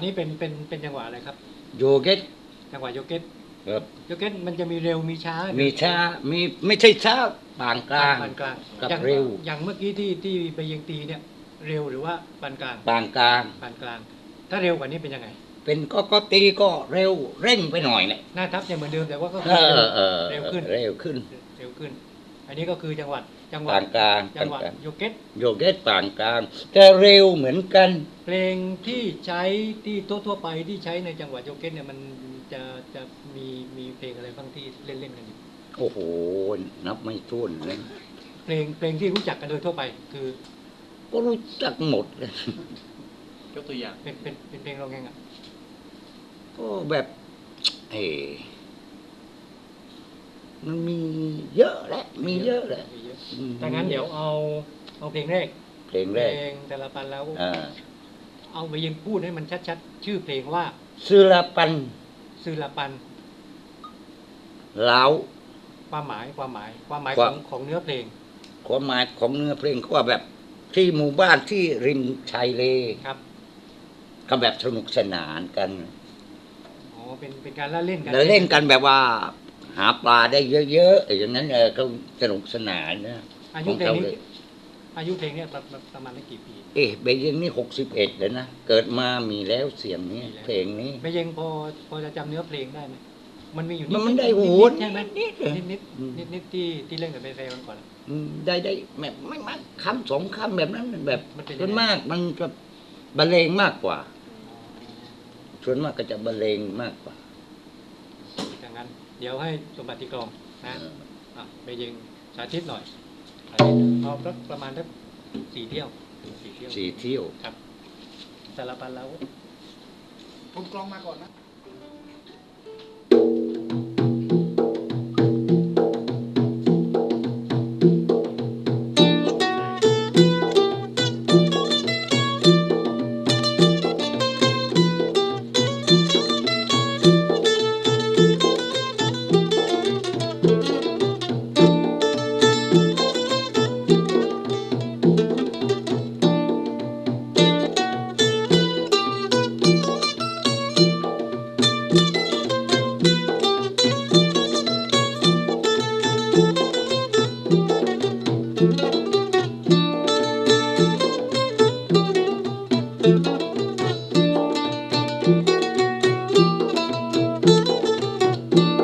จังหวะนี้เป็นเป็นเป็นจังหวะอะไรครับ โยเกตจังหวะโยเกตครับโยเกตมันจะมีเร็วมีช้ามีช้ามีไม่ใช่ช้าปานกลางปานกลางกับอย่างเร็ว อย่างเมื่อกี้ที่ที่ไปยิงตีเนี่ยเร็วหรือว่าปานกลางปานกลางปานกลาง ถ้าเร็วกว่านี้เป็นยังไง เป็นก็ก็ตีก็เร็วเร่งไปหน่อยแหละหน้าทับยังเหมือนเดิมแต่ว่าก็เอคืออเออเร็วขึ้นเร็วขึ้นเร็วขึ้น อันนี้ก็คือจังหวัดจังหวัปาดนกลางจังหวัดปานกลางโยเกตโยเกตปานกลางแต่เร็วเหมือนกัน เพลงที่ใช้ที่ทั่วๆไปที่ใช้ในจังหวัดโยเกตเนี่ยมันจะจะมีมีเพลงอะไรบ้างที่เล่นเล่นๆกันอยู่โอ้โหนับไม่ถ้วนเลยเพลงเพลงที่รู้จักกันโดยทั่วไปคือ ก็รู้จักหมดเลยยกตัวอย่างเป็นเป็นเป็นเพลงร้องไงอะก็แบบเออ มันมีเยอะแหละ มีเยอะแหละมีเยอะอืมถ้างั้นเดี๋ยวเอาเอาเพลงแรก เพลงแรก เพลงแต่ละปันแล้วอ่าเอาไปยังพูดให้มันชัดๆ ชื่อเพลงว่าสุรปันซือละปันลาวความหมายความหมายความหมายคขวาอมงของเนื้อเพลง ความหมายของเนื้อเพลงก็ว่าแบบที่หมู่บ้านที่ริมชายเลครับ ก็แบบสนุกสนานกันอ๋อเป็นเป็นการละเล่นกันแล้วเล่นกันแบบว่า หาปลาได้เยอะๆอย่างนั้นเออก็สนุกสนานนะอายุเพลงของนี้เขาเลยอายุเพลงเนี่ยประประประมาณได้กี่ปี เอ๊ะเบยงนี่หกสิบเอ็ดเลยนะ เกิดมามีแล้วเสียงนี้มีแล้วเพลงนี้ไม่ยังพอพอจะจำเนื้อเพลงได้ไหมมันมีอยู่มันมันได้นิโอ้โหๆใช่ไหมนิดๆเลยนิดนิดอืมนิดนิดๆที่ที่เล่นกับเบเฟมันก่อนอะอืมได้ได้แบบไม่มากคำสองคำแบบนั้นแบบมันเป็นยังไงส่วนมากมันจะบรรเลงมากกว่าส่วนมากก็จะบรรเลงมากกว่า ดังนั้น เดี๋ยวให้สมบัติกรองนะเอออะไปยิงสาธิตหน่อยสาธิตเอาสักประมาณสักสี่เที่ยวสี่เที่ยวสี่เที่ยวครับสารพันแล้วผมกลองมาก่อนนะ มัน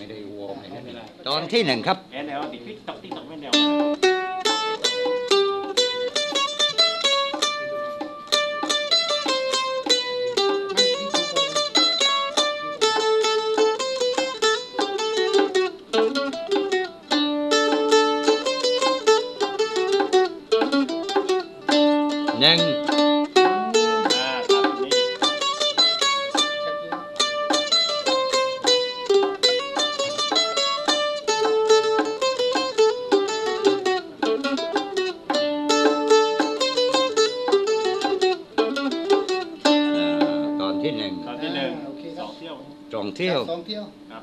ม่ได้วอร์มตอนที่หนึ่งครับแอนแอลติดติ๊กตอกติ๊กตอกไม่แนวหนึ่ง โอเคคสรัอบงเที่ยวสองเที่ยว สองเที่ยว ครับ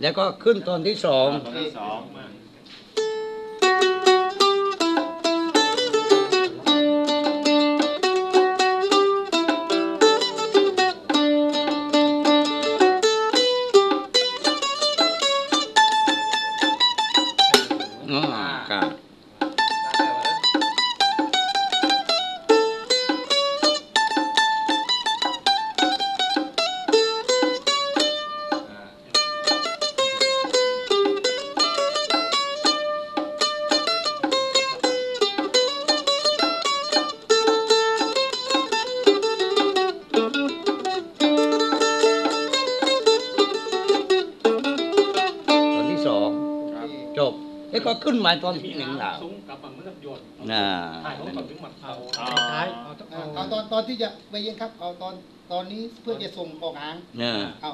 แล้วก็ขึ้นตอนที่สอง ตอนที่สองมาอ๋อครับ ก็ขึ้นมาตอนที่หนึ่งแล้วซุ้งกับมันมันโยนน่าถ่ายของก่อนถึงหมัดเอาอ๋อท้ายเอาต้องอ่าเอาเอาตอนตอนที่จะไปเย็นครับเอาตอนตอนนี้เพื่อจะส่งออกหางน่าเอา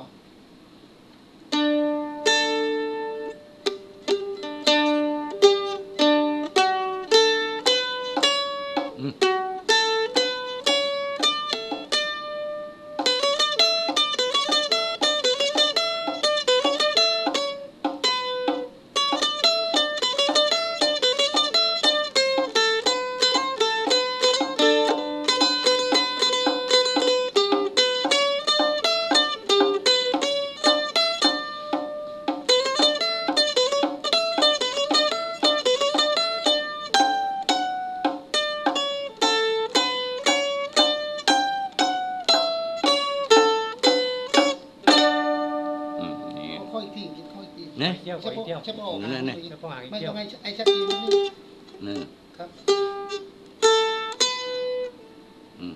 นี่เที่ยวเที่ยวเที่ยวออกนั่นนี่ไม่ต้องให้ไอ้ชักอีนนี่ครับอืม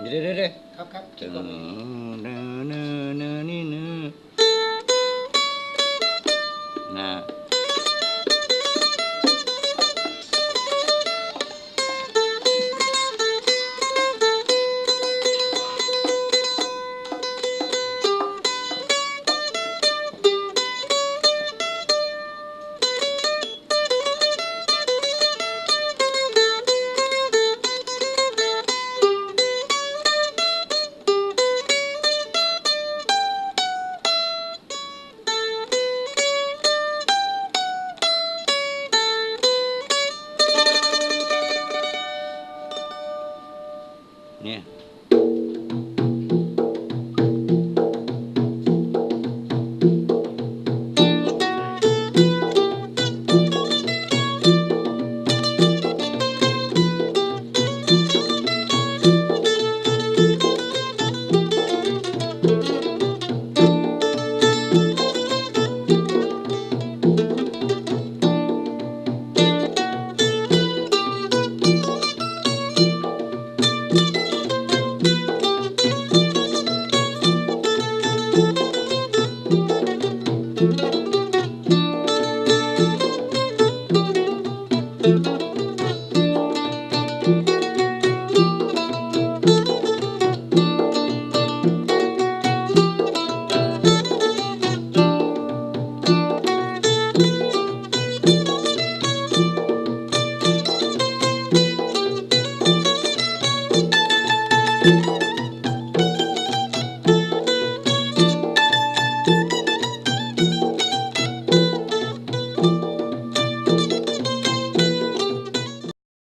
เดี๋ยวเดี๋ยวครับครับ